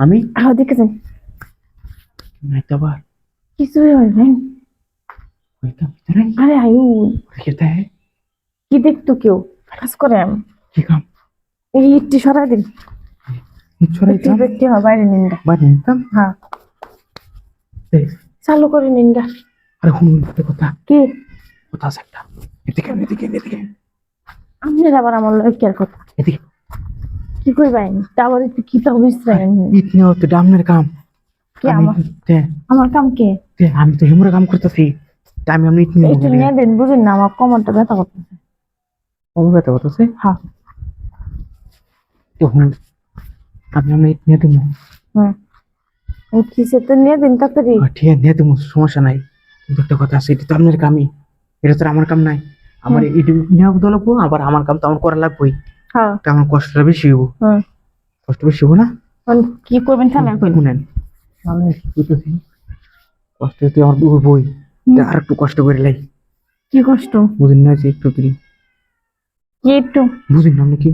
আমি? দেখেছেন একটা কিছুই হয় নাই। আরে আয়ু খেতে হ্যাঁ কি দেখতো কেউ? কাজ করে কি কাম? এই একটি সরাই দিন। ছড়াই একটি ব্যক্তি হয় বাইরে নিন গা। নিতাম? হ্যাঁ। চালু করে নিন গা। আরে শুনুন কথা। কি? কথা আছে একটা। এদিকে এদিকে এদিকে আপনার আবার আমার কথা। এদিকে। কি করবেন তারপর একটু কি তো নেওয়া তো কাম। কি আমি- আমার? আমার কাম কে? আমি তো হেমরা কাম করতেছি। আমি একটু নিয়ে দেন বুঝেন না আমার কোমরটা ব্যথা করতেছে। ব্যথা করতেছে? হ্যাঁ। তো আমি আমি নিয়ে দেবো হুম। কিসে তো নিয়ে দিন তাড়াতাড়ি। ঠিক আছে নিয়ে দেবো সমস্যা নাই। কিন্তু একটা কথা আছে এটা তো আপনার কামই। এটা তো আমার কাম নাই। আমার ইট নেওয়া লাগবো আবার আমার কাম তো আমার করা লাগবেই। হ্যাঁ। তা আমার কষ্টটা বেশি হব হুম। কষ্ট বেশি হব না? কি করবেন তাহলে শুনেন আমি কষ্ট আমার বই। আর একটু কষ্ট করে লাই। কি কষ্ট? বুঝিন না যে একটু কি একটু? বুঝিন না আপনি কি?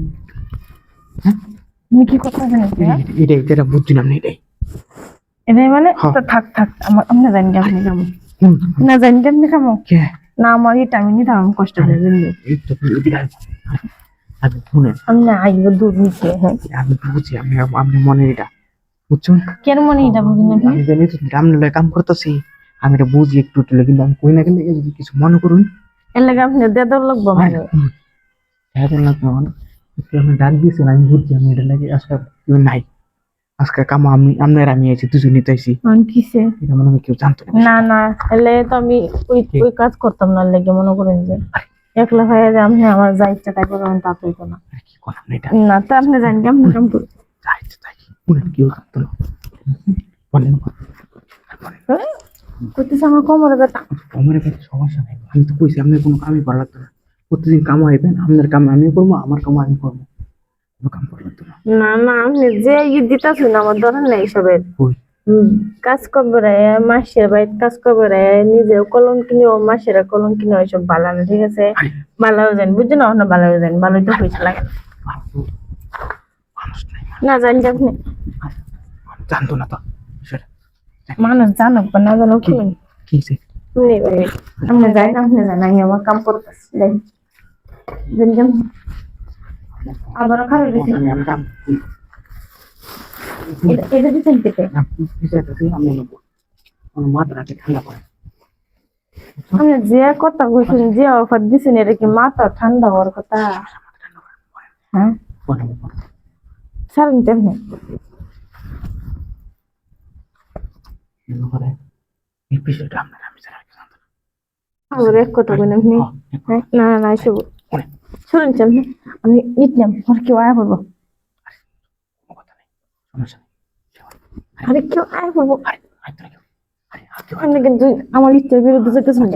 তুমি কি করতেছেন হ্যাঁ এটাই এটা বুঝছি না এটাই। এটাই মানে? হ্যাঁ। থাক থাক আমার জানি আপনি কেমন। না জানি আপনি কেমন। কে? না আমার এটা আমি কষ্ট। আমি শুনেন আমি না আইব দূর নিচে হ্যাঁ। আমি বুঝছি আমি আপনি মনে এটা। বুঝছেন কেন মনে এটা বুঝি না আমি জানি তো কাম করতেছি। আমি এটা বুঝি একটু একটু কিন্তু আমি কই না গেলে যদি কিছু মনে করুন। এর লাগে আপনি দেদার লাগবো আর হুম, দেখা গেল না আমি ডাক দিয়েছেন আমি বুঝছি আমি এটা লাগে কেউ নাই। আজকে কাম আমি আপনার আমি আছি দুজনই তো আইছি। আমি কিসে? এটা মনে হয় কেউ জানতো না। না এলে তো আমি ওই ওই কাজ করতাম না লেগে মনে করেন যে একলা হয়ে যে আমি আমার যা ইচ্ছা তাই করবেন তা হইতো না। কি করলাম এটা? না তো আপনি জানি কেমন কাম করি। যাই তো তাই। শুনেন কেউ জানতো না। বলেন বলেন। করতেছে আমার কোমরে ব্যথা। আমার কাছে সমস্যা নাই। আমি তো কইছি আপনার কোনো কামই করা লাগতো না। প্রতিদিন কাম আইবেন আপনার কাম আমি করব আমার কাম আমি করব। কোনো কাম করা লাগতো না না না আপনি যে ই দিতেছেন আমার ধরেন না এইসবের কাজ করবে রে মাসের বাড়িতে কাজ করবে রে নিজেও কলম কিনে ও মাসের কলম কিনে ওইসব ভালো না ঠিক আছে? ভালো যান বুঝছ না না ভালো যান ভালোই তো পয়সা লাগে। না জানি আপনি। মানুষ জানতো না তো মানুষ জানুক বা না জানুক কি? আপনি যাই না আপনি জান আমি আমার কাম করতেছি যাই। জানি যে আপনি- আবার খারাপ দিচ্ছেন আমি আমি কাম এটা দিচ্ছেন বিষয়টাতে আমি ঠান্ডা করে। যে কথা কইছেন যে অফার দিছেন এটা কি মাথা ঠান্ডা হওয়ার কথা? হ্যাঁ? বলেন সারেন তেমনি এই বিষয়টা আপনার আমি কথা আপনি হ্যাঁ, হ্যাঁ না না না এসব শুনুন তেমনি আমি নিতলাম আর কেউ আয় করব। আরে কেউ। আয় করব আমার ইচ্ছার বিরুদ্ধে যেতেছেন